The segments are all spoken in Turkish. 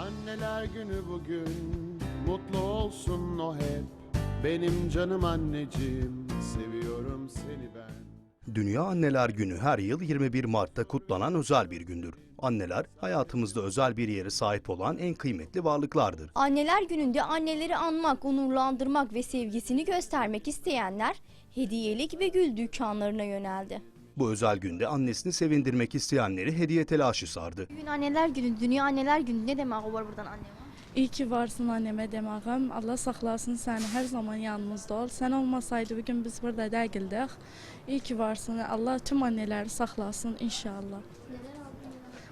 Anneler günü bugün Mutlu olsun o hep Benim canım anneciğim Seviyorum seni ben Dünya Anneler Günü her yıl 21 Mart'ta kutlanan özel bir gündür. Anneler hayatımızda özel bir yere sahip olan en kıymetli varlıklardır. Anneler gününde anneleri anmak, onurlandırmak ve sevgisini göstermek isteyenler hediyelik ve gül dükkanlarına yöneldi. Bu özel günde annesini sevindirmek isteyenleri hediye telaşı sardı. Bugün anneler günü, dünya anneler günü ne demek var buradan anneme? İyi ki varsın anneme demağım. Allah saklasın seni. Her zaman yanımızda ol. Sen olmasaydı bugün biz burada değildik. İyi ki varsın. Allah tüm anneleri saklasın inşallah.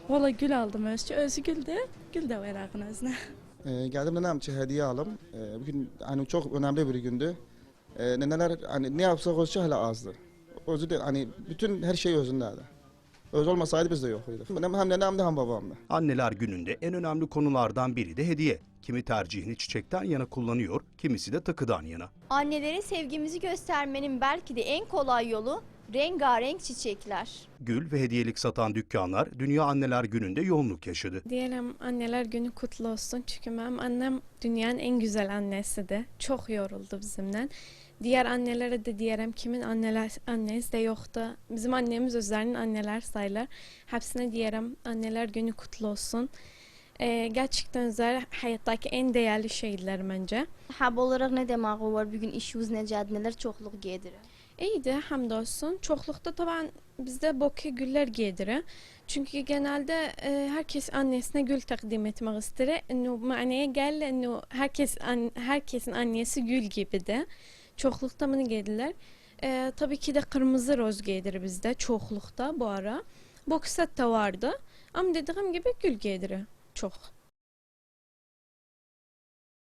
Valla gül aldım özü. Özü gül de, gül de verağın özüne. Ee, geldim nenem için hediye alım. Ee, bugün hani çok önemli bir gündü. Ee, neneler hani ne yapsak olsa hala azdı. Özü de hani bütün her şey özündeydi. Öz olmasaydı biz de yoktuydık. Hem hem nenemdi hem babamdı. Anneler gününde en önemli konulardan biri de hediye. Kimi tercihini çiçekten yana kullanıyor, kimisi de takıdan yana. Annelere sevgimizi göstermenin belki de en kolay yolu rengarenk çiçekler. Gül ve hediyelik satan dükkanlar Dünya Anneler Günü'nde yoğunluk yaşadı. Diyelim anneler günü kutlu olsun. Çünkü benim annem dünyanın en güzel annesidir. Çok yoruldu bizimle. Diğer annelere de diyelim kimin anneler annesi de yoktu. Bizim annemiz özlerinin anneler sayılır. Hepsine diyelim anneler günü kutlu olsun. Ee, gerçekten özel hayattaki en değerli şeyler bence. Hab olarak ne demek var bugün işimiz necədir, neler çokluk giydirir. İyiydi hamdolsun. Çoklukta taban bizde bokeh güller giydirir. Çünkü genelde e, herkes annesine gül takdim etmek ister. Enu manaya gel enu herkes an, herkesin annesi gül gibi de. Çoklukta bunu giydiler. E, tabii ki de kırmızı roz giydirir bizde çoklukta bu ara. Bokset de vardı. Ama dediğim gibi gül giydirir çok.